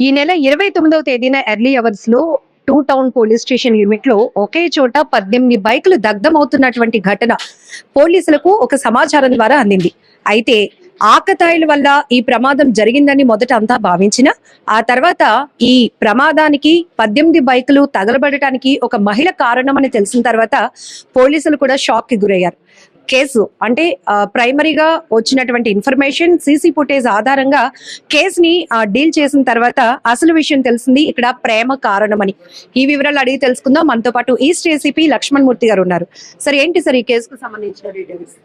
ఈ నెల ఇరవై తొమ్మిదవ తేదీన ఎర్లీ అవర్స్లో టూ టౌన్ పోలీస్ స్టేషన్ యూనిట్లో ఒకే చోట పద్దెనిమిది బైకులు దగ్ధమవుతున్నటువంటి ఘటన పోలీసులకు ఒక సమాచారం ద్వారా అందింది. అయితే ఆకతాయిల వల్ల ఈ ప్రమాదం జరిగిందని మొదట అంతా భావించిన ఆ తర్వాత ఈ ప్రమాదానికి పద్దెనిమిది బైకులు తగలబడటానికి ఒక మహిళ కారణమని తెలిసిన తర్వాత పోలీసులు కూడా షాక్కి గురయ్యారు. కేసు. అంటే ప్రైమరీగా వచ్చినటువంటి ఇన్ఫర్మేషన్ సీసీ ఫుటేజ్ ఆధారంగా కేసుని డీల్ చేసిన తర్వాత అసలు విషయం తెలిసింది ఇక్కడ ప్రేమ కారణమని. ఈ వివరాలు అడిగి తెలుసుకుందాం. మనతో పాటు ఈస్ట్ ఏసీపీ లక్ష్మణ్ మూర్తి గారు ఉన్నారు. సార్ ఏంటి సార్ ఈ కేసుకు సంబంధించిన డీటెయిల్స్?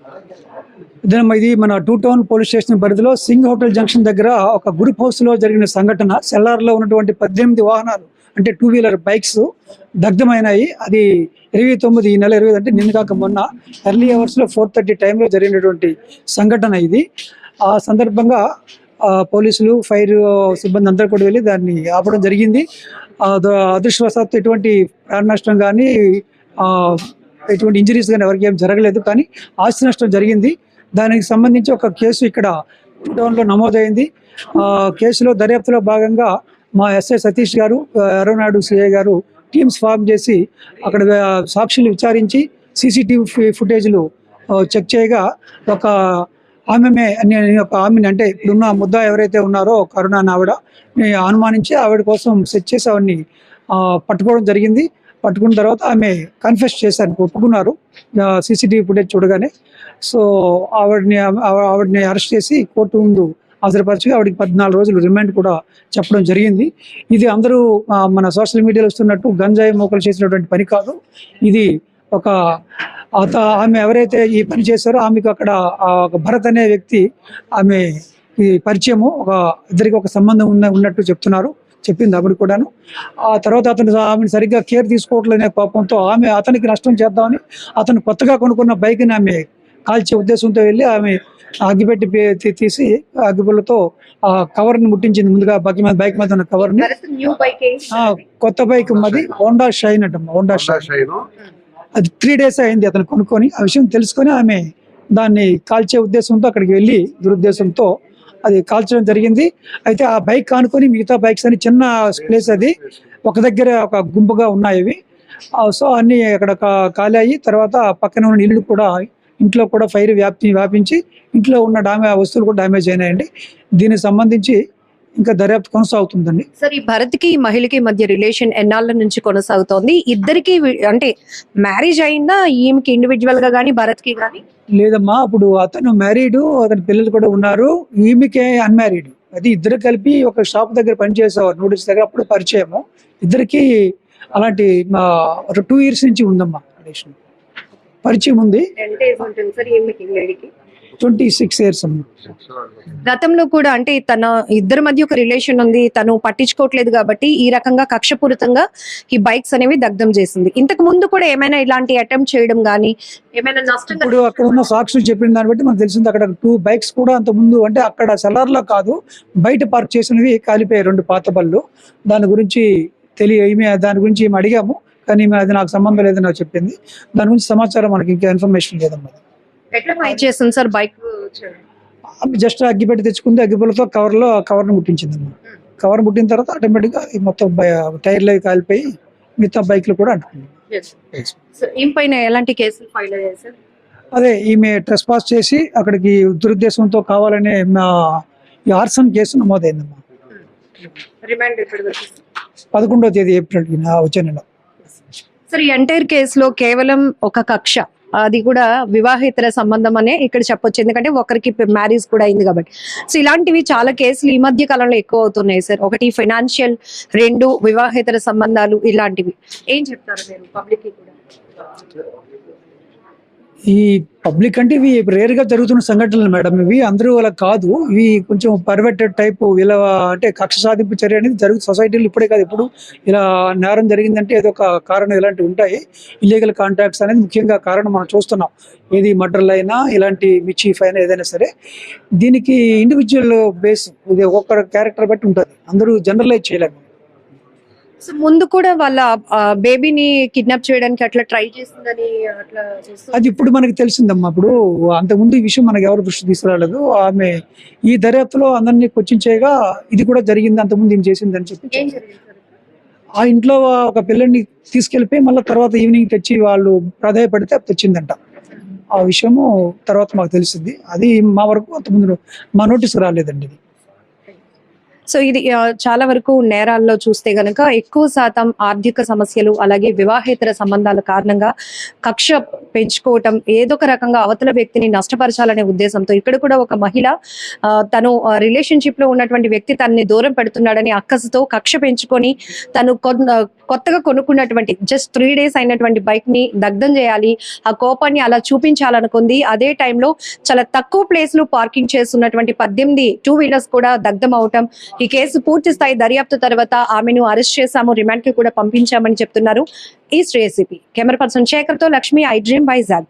ఇది మన టూ టౌన్ పోలీస్ స్టేషన్ పరిధిలో సింగ్ హోటల్ జంక్షన్ దగ్గర ఒక గ్రూప్ హౌస్లో జరిగిన సంఘటన. సెల్లార్లో ఉన్నటువంటి పద్దెనిమిది వాహనాలు అంటే టూ వీలర్ బైక్స్ దగ్ధమైనాయి. అది ఇరవై తొమ్మిది ఈ నెల ఇరవై అంటే నిన్న కాక మొన్న ఎర్లీ అవర్స్లో ఫోర్ థర్టీ టైంలో జరిగినటువంటి సంఘటన ఇది. ఆ సందర్భంగా పోలీసులు ఫైర్ సిబ్బంది అందరూ కూడా వెళ్ళి దాన్ని ఆపడం జరిగింది. అదృష్టవశాత్తు ఎటువంటి ప్రాణ నష్టం కానీ ఎటువంటి ఇంజరీస్ కానీ ఎవరికి ఏం జరగలేదు. కానీ ఆస్తి నష్టం జరిగింది. దానికి సంబంధించి ఒక కేసు ఇక్కడ టౌన్లో నమోదైంది. కేసులో దర్యాప్తులో భాగంగా మా ఎస్ఐ సతీష్ గారు ఎర్రనాడు సిఐ గారు టీమ్స్ ఫామ్ చేసి అక్కడ సాక్షులు విచారించి సీసీటీవీ ఫుటేజ్లు చెక్ చేయగా ఒక ఆమె ఒక ఆమెని అంటే ఇప్పుడున్న ముద్ద ఎవరైతే ఉన్నారో కరుణ ఆవిడ అనుమానించి ఆవిడ కోసం సెట్ చేసి ఆవిడని పట్టుకోవడం జరిగింది. పట్టుకున్న తర్వాత ఆమె కన్ఫెస్ చేశాను ఒప్పుకున్నారు. సీసీటీవీ ఫుటేజ్ చూడగానే. సో ఆవిడని ఆవిడని అరెస్ట్ చేసి కోర్టు ముందు హాజరుపరచగా ఆవిడకి పద్నాలుగు రోజులు రిమాండ్ కూడా చెప్పడం జరిగింది. ఇది అందరూ మన సోషల్ మీడియాలో వస్తున్నట్టు గంజాయి మోకలు చేసినటువంటి పని కాదు. ఇది ఒక అత ఆమె ఎవరైతే ఈ పని చేశారో ఆమెకు అక్కడ ఆ ఒక భరత్ అనే వ్యక్తి ఆమె ఈ పరిచయము ఒక ఇద్దరికి ఒక సంబంధం ఉన్న ఉన్నట్టు చెప్తున్నారు చెప్పింది అప్పుడు కూడాను. ఆ తర్వాత అతను ఆమెను సరిగ్గా కేర్ తీసుకోవట్లేనే కోపంతో ఆమె అతనికి నష్టం చేద్దామని అతను కొత్తగా కొనుక్కున్న బైక్ని ఆమె కాల్చే ఉద్దేశంతో వెళ్ళి ఆమె అగ్గిపెట్టి తీసి అగ్గిపుల్లతో ఆ కవర్ని ముట్టించింది. ముందుగా బైక్ మీద బైక్ మీద ఉన్న బైక్ ఆ కొత్త బైక్ మాది హోండా షైన్ అంట హోండా షైన్. అది త్రీ డేస్ అయింది అతను కొనుక్కొని. ఆ విషయం తెలుసుకొని ఆమె దాన్ని కాల్చే ఉద్దేశంతో అక్కడికి వెళ్ళి దురుద్దేశంతో అది కాల్చడం జరిగింది. అయితే ఆ బైక్ కానుకొని మిగతా బైక్స్ అని చిన్న ప్లేస్ అది. ఒక దగ్గర ఒక గుంపుగా ఉన్నాయి సో అన్ని అక్కడ ఖాళీ అయ్యి తర్వాత పక్కన ఉన్న ఇల్లు కూడా ఇంట్లో కూడా ఫైర్ వ్యాప్తి వ్యాపించి ఇంట్లో ఉన్న డామే వస్తువులు కూడా డ్యామేజ్ అయినాయండి. దీనికి సంబంధించి ఇంకా దర్యాప్తు కొనసాగుతుందండి. సార్ ఈ భరత్కి ఈ మహిళకి మధ్య రిలేషన్ ఎన్నాళ్ళ నుంచి కొనసాగుతోంది? ఇద్దరికి అంటే మ్యారేజ్ అయిందా? ఈమెకి ఇండివిజువల్గా గానీ భరత్కి గానీ? లేదమ్మా అప్పుడు అతను మ్యారీడ్ అతని పిల్లలు కూడా ఉన్నారు. ఈమెకే అన్మ్యారీడ్. అది ఇద్దరు కలిపి ఒక షాప్ దగ్గర పనిచేసేవారు. నూడిల్స్ దగ్గర అప్పుడు పరిచయము. ఇద్దరికి అలాంటి టూ ఇయర్స్ నుంచి ఉందమ్మా రిలేషన్. పరిచయం ఉంది. ట్వంటీ సిక్స్ ఇయర్స్ గతంలో కూడా అంటే తన ఇద్దరి మధ్య ఒక రిలేషన్ ఉంది. తను పట్టించుకోవట్లేదు కాబట్టి ఈ రకంగా కక్షపూరితంగా ఈ బైక్స్ అనేవి దగ్ధం చేసింది. ఇంతకు ముందు కూడా ఏమైనా ఇలాంటి అటెంప్ట్ చేయడం గానీ ఏమైనా నష్టం ఇప్పుడు అక్కడ ఉన్న సాక్షులు చెప్పిన దాన్ని బట్టి మనకు తెలిసింది అక్కడ టూ బైక్స్ కూడా అంత ముందు అంటే అక్కడ సెలార్లో కాదు బయట పార్క్ చేసినవి కాలిపోయాయి రెండు పాత బళ్ళు. దాని గురించి తెలియ దాని గురించి ఈమె అడిగాము. కానీ అది నాకు సంబంధం లేదని నాకు చెప్పింది. దాని గురించి సమాచారం మనకి ఇంకా ఇన్ఫర్మేషన్ లేదమ్మా. ఎట్లా ఫైట్ చేస్తుంది సార్? బైక్ జస్ట్ అగ్గిపెట్టి తెచ్చుకుంది అగ్గిపుల్లతో కవర్లో కవర్ని ముట్టించింది అమ్మా కవర్ ముట్టిన తర్వాత ఆటోమేటిక్గా ఈ మొత్తం బై- టైర్లు అవి కాలిపోయి మిగతా బైక్లు కూడా అంటుకుంది. ఎలాంటి కేసులు ఫైల్ అయ్యాయి సార్? అదే ఈమె ట్రెస్ పాస్ చేసి అక్కడికి దురుద్దేశంతో కావాలనే మా ఆర్సన్ కేసు నమోదైందమ్మా. వరకు పదకొండవ తేదీ ఏప్రిల్ వచ్చే నెల. సార్ ఈ ఎంటైర్ కేసులో కేవలం ఒక కక్ష. అది కూడా వివాహేతర సంబంధం అనే ఇక్కడ చెప్పొచ్చు. ఎందుకంటే ఒకరికి మ్యారేజ్ కూడా అయింది కాబట్టి. సో ఇలాంటివి చాలా కేసులు ఈ మధ్య కాలంలో ఎక్కువ అవుతున్నాయి సార్ ఒకటి ఫైనాన్షియల్ రెండు వివాహేతర సంబంధాలు ఇలాంటివి. ఏం చెప్తారు మీరు? పబ్లిక్ కూడా. ఈ పబ్లిక్ అంటే ఇవి రేర్గా జరుగుతున్న సంఘటనలు మేడం. ఇవి అందరూ అలా కాదు. ఇవి కొంచెం పర్వెటెడ్ టైప్ ఇలా అంటే కక్ష సాధింపు చర్య అనేది జరుగు సొసైటీలో ఇప్పుడే కాదు. ఇప్పుడు ఇలా నేరం జరిగిందంటే ఏదో ఒక కారణం ఇలాంటివి ఉంటాయి. ఇల్లీగల్ కాంటాక్ట్స్ అనేది ముఖ్యంగా కారణం మనం చూస్తున్నాం. ఏది మర్డర్లు అయినా ఇలాంటి మిచీఫ్ అయినా ఏదైనా సరే. దీనికి ఇండివిజువల్ బేస్ ఇది ఒక్కొక్క క్యారెక్టర్ బట్టి ఉంటుంది. అందరూ జనరలైజ్ చేయలేము. సో ముందు కూడా వాళ్ళ బేబీని కిడ్నాప్ చేయడానికి అట్లా ట్రై చేసిందని అట్లా అది ఇప్పుడు మనకి తెలిసిందమ్మా. ఇప్పుడు అంతకుముందు ఈ విషయం మనకి ఎవరు దృష్టి తీసుకురాలేదు. ఆమె ఈ దర్యాప్తులో అందరినీ చేయగా ఇది కూడా జరిగింది అంతకుముందు ఏం చేసింది అని చెప్పి? ఆ ఇంట్లో ఒక పిల్లల్ని తీసుకెళ్ళిపోయి మళ్ళీ తర్వాత ఈవినింగ్ తెచ్చి వాళ్ళు ప్రాధాయపడితే తెచ్చిందంట. ఆ విషయము తర్వాత మాకు తెలిసింది. అది మా వరకు అంతకుముందు మా నోటీస్ రాలేదండి ఇది. సో ఇది చాలా వరకు నేరాల్లో చూస్తే గనక ఎక్కువ శాతం ఆర్థిక సమస్యలు అలాగే వివాహేతర సంబంధాల కారణంగా కక్ష పెంచుకోవటం ఏదో ఒక రకంగా అవతల వ్యక్తిని నష్టపరచాలనే ఉద్దేశంతో ఇక్కడ కూడా ఒక మహిళ ఆ, తను రిలేషన్షిప్లో ఉన్నటువంటి వ్యక్తి తనని దూరం పెడుతున్నాడని అక్కసుతో కక్ష పెంచుకొని తను కొన్- కొత్తగా కొనుక్కున్నటువంటి జస్ట్ త్రీ డేస్ అయినటువంటి బైక్ని దగ్ధం చేయాలి ఆ కోపాన్ని అలా చూపించాలనుకుంది. అదే టైంలో చాలా తక్కువ ప్లేస్లో పార్కింగ్ చేస్తున్నటువంటి పద్దెనిమిది టూ వీలర్స్ కూడా దగ్ధం అవటం ఈ కేసు పూర్తి స్థాయి దర్యాప్తు తర్వాత ఆమెను అరెస్ట్ చేశాము రిమాండ్కి కూడా పంపించామని చెప్తున్నారు ఈ శ్రేయసిపి కెమెరా పర్సన్ శేఖర్తో లక్ష్మి ఐ డ్రీమ్ వైజాగ్.